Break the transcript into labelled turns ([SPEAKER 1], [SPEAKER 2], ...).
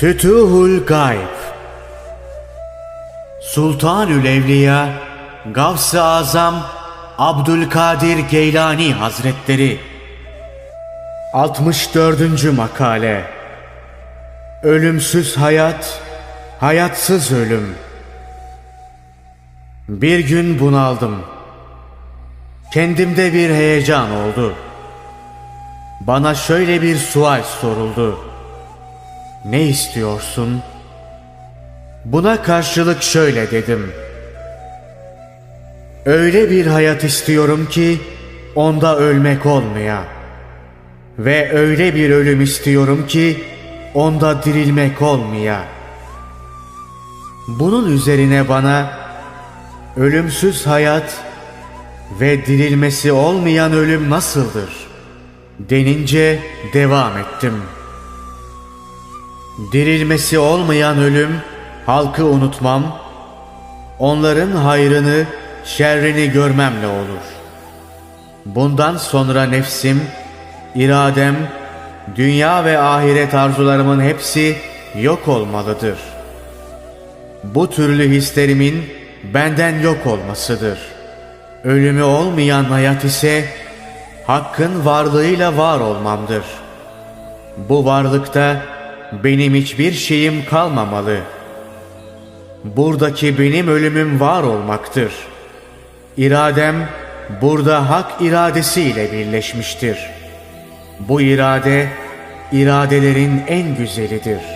[SPEAKER 1] Fütuhul Gayb Sultanül Evliya Gavs-ı Azam Abdülkadir Geylani Hazretleri 64. Makale Ölümsüz hayat, hayatsız ölüm Bir gün bunaldım. Kendimde bir heyecan oldu. Bana şöyle bir sual soruldu. Ne istiyorsun? Buna karşılık şöyle dedim. Öyle bir hayat istiyorum ki onda ölmek olmaya. Ve öyle bir ölüm istiyorum ki onda dirilmek olmaya. Bunun üzerine bana ölümsüz hayat ve dirilmesi olmayan ölüm nasıldır? Denince devam ettim. Dirilmesi olmayan ölüm halkı unutmam, onların hayrını, şerrini görmemle olur. Bundan sonra nefsim, iradem, dünya ve ahiret arzularımın hepsi yok olmalıdır. Bu türlü hislerimin benden yok olmasıdır. Ölümü olmayan hayat ise Hakkın varlığıyla var olmamdır. Bu varlıkta benim hiçbir şeyim kalmamalı. Buradaki benim ölümüm var olmaktır. İradem burada hak iradesiyle birleşmiştir. Bu irade iradelerin en güzelidir.''